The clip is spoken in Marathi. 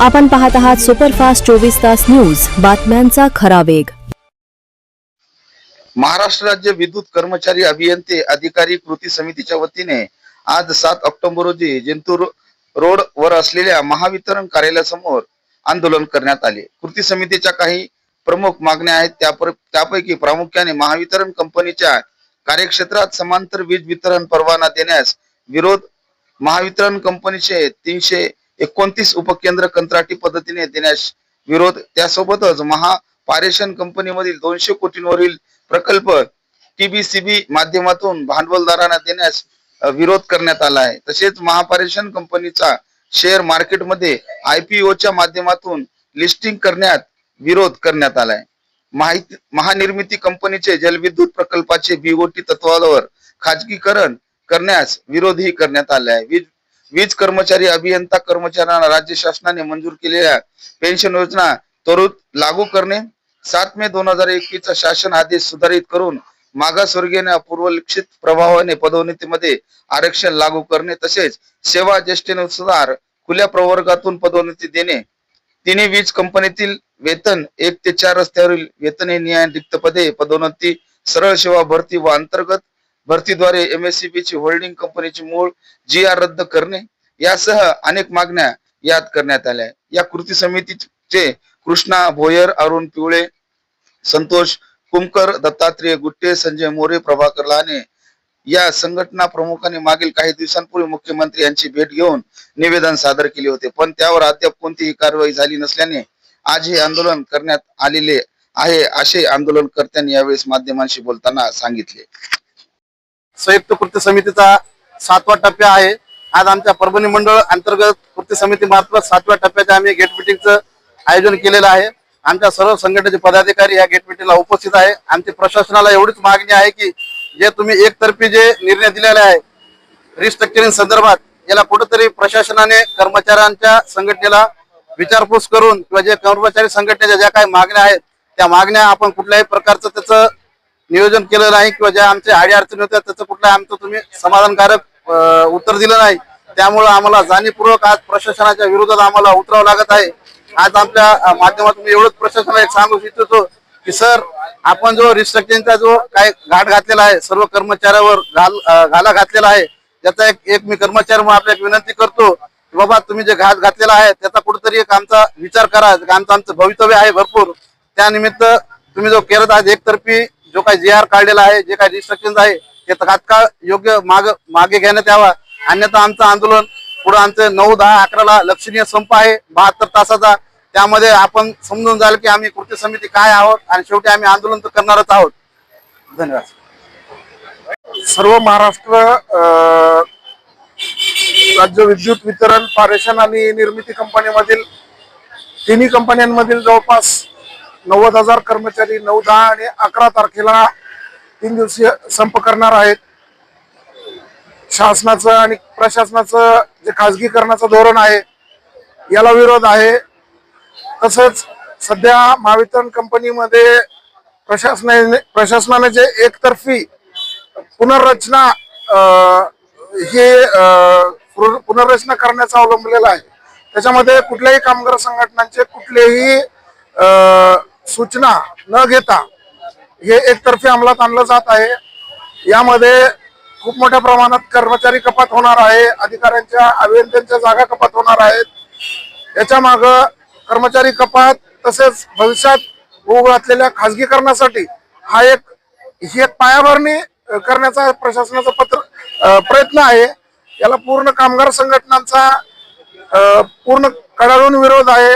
आपण पाहत आहात सुपरफास्ट चोवीस तास न्यूज. बातम्यांचा खरा वेग. महाराष्ट्र राज्य विद्युत कर्मचारी अभियंते अधिकारी कृती समितीच्या वतीने आज सात ऑक्टोबर रोजी जिंतूर रोड वर असलेल्या महावितरण कार्यालयासमोर आंदोलन करण्यात आले. कृती समितीच्या काही प्रमुख मागण्या आहेत. त्यापैकी प्रामुख्याने महावितरण कंपनीच्या कार्यक्षेत्रात समांतर वीज वितरण परवाना देण्यास विरोध महावितरण कंपनीचे तीनशे एकोणतीस उपकेंद्र कंत्राटी पद्धतीने देण्यास विरोध. त्यासोबतच महापारेषण कंपनीमधील दोनशे कोटींवरील प्रकल्प टीबीसीबी माध्यमातून भांडवलदारांना देण्यास विरोध करण्यात आला आहे. तसेच महापारेषण कंपनीचा शेअर मार्केटमध्ये आयपीओच्या माध्यमातून लिस्टिंग करण्यात विरोध करण्यात आलाय माहिती महानिर्मिती कंपनीचे जलविद्युत प्रकल्पाचे बीओटी तत्वावर खाजगीकरण करण्यास विरोधही करण्यात आला आहे. वीज वीज कर्मचारी अभियंता कर्मचाऱ्यांना राज्य शासनाने मंजूर केलेल्या पेन्शन योजना त्वरित लागू करणे सात मे दोन हजार एकवीस चा शासन आदेश सुधारित करून मागासवर्गीय पूर्वलक्षित प्रभावाने पदोन्नतीमध्ये आरक्षण लागू करणे तसेच सेवा ज्येष्ठेनुसार खुल्या प्रवर्गातून पदोन्नती देणे. तिने वीज कंपनीतील वेतन एक ते चार रस्त्यावरील वेतन हे रिक्त पदे पदोन्नती सरळ सेवा भरती व अंतर्गत भरतीद्वारे एमएससीबी ची होल्डिंग कंपनीची मूळ जी आर रद्द करणे यासह अनेक मागण्या यात करण्यात आल्या. या कृती समितीचे कृष्णा भोयर अरुण पिवळे संतोष कुमकर दत्तात्रेय गुट्टे संजय मोरे प्रभाकर लाने या संघटना प्रमुखांनी मागील काही दिवसांपूर्वी मुख्यमंत्री यांची भेट घेऊन निवेदन सादर केले होते. पण त्यावर अद्याप कोणतीही कारवाई झाली नसल्याने आज हे आंदोलन करण्यात आलेले आहे असे आंदोलनकर्त्यांनी यावेळेस माध्यमांशी बोलताना सांगितले. संयुक्त कृती समितीचा सातवा टप्पा आहे. आज आमच्या परभणी मंडळ अंतर्गत कृती समिती मार्फत सातव्या टप्प्याचे आम्ही गेट मिटिंगचं आयोजन केलेलं आहे. आमच्या सर्व संघटनेचे पदाधिकारी या गेट मिटिंगला उपस्थित आहे. आमची प्रशासनाला एवढीच मागणी आहे की जे तुम्ही एकतर्फी जे निर्णय दिलेले आहे रिस्ट्रक्चरिंग संदर्भात याला कुठंतरी प्रशासनाने कर्मचाऱ्यांच्या संघटनेला विचारपूस करून किंवा जे कर्मचारी संघटनेच्या ज्या काही मागण्या आहेत त्या मागण्या आपण कुठल्याही प्रकारचं त्याचं नियोजन केलं नाही किंवा ज्या आमच्या आडी अडचणी होत्या त्याचं कुठलं आमचं तुम्ही समाधानकारक उत्तर दिलं नाही. त्यामुळं आम्हाला जाणीवपूर्वक आज प्रशासनाच्या विरोधात आम्हाला उतरावं लागत आहे. आज आमच्या माध्यमातून एवढंच प्रशासनाला एक सांगू इच्छितो की सर आपण जो रिस्ट्रक्चरिंगचा जो काय घाट घातलेला आहे सर्व कर्मचाऱ्यावर घाल घाला घातलेला आहे त्याचा एक एक मी कर्मचारी म्हणून आपल्या एक विनंती करतो की बाबा तुम्ही जे घात घातलेला आहे त्याचा कुठेतरी एक आमचा विचार करा. आमचं आमचं भवितव्य आहे भरपूर. त्यानिमित्त तुम्ही जो केलं आज एकतर्फी जो काही जी आर काढलेला आहे जे काही रिस्ट्रक्शन आहे ते तात्काळ योग्य माग मागे घेण्यात यावा. अन्यथा आमचं आंदोलन पुढे आमचं नऊ दहा अकराला लक्षणीय संप आहे बहात्तर तासाचा. त्यामध्ये आपण समजून जाल की आम्ही कृती समिती काय आहोत आणि शेवटी आम्ही आंदोलन तर करणारच आहोत. धन्यवाद. सर्व महाराष्ट्र राज्य विद्युत वितरण पारेषण आणि निर्मिती कंपनीमधील तिन्ही कंपन्यांमधील जवळपास नव्वद हजार कर्मचारी नऊ दहा आणि अकरा तारखेला तीन दिवसीय संप करणार आहेत. शासनाचं आणि प्रशासनाचं जे खाजगीकरणाचं धोरण आहे याला विरोध आहे. तसंच सध्या महावितरण कंपनीमध्ये प्रशासनाने प्रशासनाने जे एकतर्फी पुनर्रचना हे पुनर्रचना करण्याचा अवलंबलेला आहे. त्याच्यामध्ये कुठल्याही कामगार संघटनांचे कुठलेही सूचना न घेता हे एकतर्फी अंमलात आणलं जात आहे. यामध्ये खूप मोठ्या प्रमाणात कर्मचारी कपात होणार आहे अधिकाऱ्यांच्या अभियंत्यांच्या जागा कपात होणार आहेत. याच्या माग कर्मचारी कपात तसेच भविष्यात होऊ घातलेल्या खाजगीकरणासाठी हा एक ही एक पायाभरणी करण्याचा प्रशासनाचा पत्र प्रयत्न आहे. याला पूर्ण कामगार संघटनांचा पूर्ण कडाडून विरोध आहे.